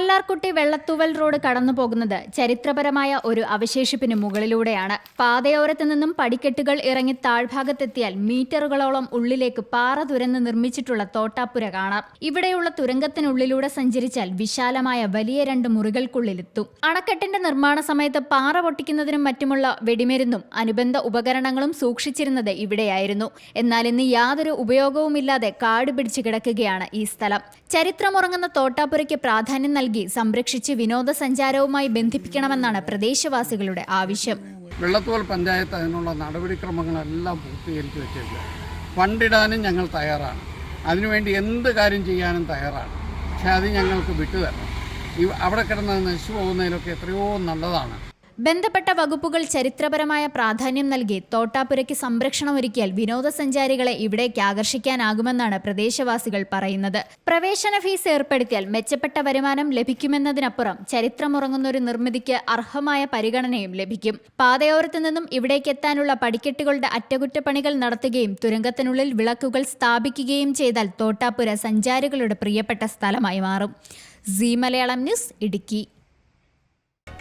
Kallarkutty Vellathooval road കടന്നു പോകുന്നത് ചരിത്രപരമായ ഒരു അവശേഷിപ്പിന് മുകളിലൂടെയാണ്. പാതയോരത്ത് നിന്നും പടിക്കെട്ടുകൾ ഇറങ്ങി താഴ്ഭാഗത്തെത്തിയാൽ മീറ്ററുകളോളം ഉള്ളിലേക്ക് പാറ തുരന്ന് നിർമ്മിച്ചിട്ടുള്ള തോട്ടാപ്പുര കാണാം. ഇവിടെയുള്ള തുരങ്കത്തിനുള്ളിലൂടെ സഞ്ചരിച്ചാൽ വിശാലമായ വലിയ രണ്ട് മുറികൾക്കുള്ളിലെത്തും. അണക്കെട്ടിന്റെ നിർമ്മാണ സമയത്ത് പാറ പൊട്ടിക്കുന്നതിനും മറ്റുമുള്ള വെടിമരുന്നും അനുബന്ധ ഉപകരണങ്ങളും സൂക്ഷിച്ചിരുന്നത് ഇവിടെയായിരുന്നു. എന്നാൽ ഇന്ന് യാതൊരു ഉപയോഗവുമില്ലാതെ കാട് പിടിച്ചു കിടക്കുകയാണ് ഈ സ്ഥലം. ചരിത്രമുറങ്ങുന്ന തോട്ടാപ്പുരയ്ക്ക് പ്രാധാന്യം നൽകി സംരക്ഷിച്ച് വിനോദസഞ്ചാരവുമായി ബന്ധിപ്പിക്കണമെന്നാണ് പ്രദേശവാസികളുടെ ആവശ്യം. വെള്ളത്തോൽ പഞ്ചായത്ത് അതിനുള്ള നടപടിക്രമങ്ങളെല്ലാം പൂർത്തീകരിച്ച് വെച്ചിട്ടുണ്ട് ഫണ്ടിടാനും ഞങ്ങൾ തയ്യാറാണ്. അതിനുവേണ്ടി എന്ത് കാര്യം ചെയ്യാനും തയ്യാറാണ്. പക്ഷേ അത് ഞങ്ങൾക്ക് വിട്ടുതരണം. അവിടെ കിടന്ന് നശിച്ചു പോകുന്നതിലൊക്കെ എത്രയോ നല്ലതാണ്. ബന്ധപ്പെട്ട വകുപ്പുകൾ ചരിത്രപരമായ പ്രാധാന്യം നൽകി തോട്ടാപ്പുരയ്ക്ക് സംരക്ഷണം ഒരുക്കിയാൽ വിനോദസഞ്ചാരികളെ ഇവിടേക്ക് ആകർഷിക്കാനാകുമെന്നാണ് പ്രദേശവാസികൾ പറയുന്നത്. പ്രവേശന ഫീസ് ഏർപ്പെടുത്തിയാൽ മെച്ചപ്പെട്ട വരുമാനം ലഭിക്കുമെന്നതിനപ്പുറം ചരിത്രമുറങ്ങുന്ന ഒരു നിർമ്മിതിക്ക് അർഹമായ പരിഗണനയും ലഭിക്കും. പാതയോരത്ത് നിന്നും ഇവിടേക്ക് എത്താനുള്ള പടിക്കെട്ടുകളുടെ അറ്റകുറ്റപ്പണികൾ നടത്തുകയും തുരങ്കത്തിനുള്ളിൽ വിളക്കുകൾ സ്ഥാപിക്കുകയും ചെയ്താൽ തോട്ടാപ്പുര സഞ്ചാരികളുടെ പ്രിയപ്പെട്ട സ്ഥലമായി മാറും. സി മലയാളം ന്യൂസ് ഇടുക്കി.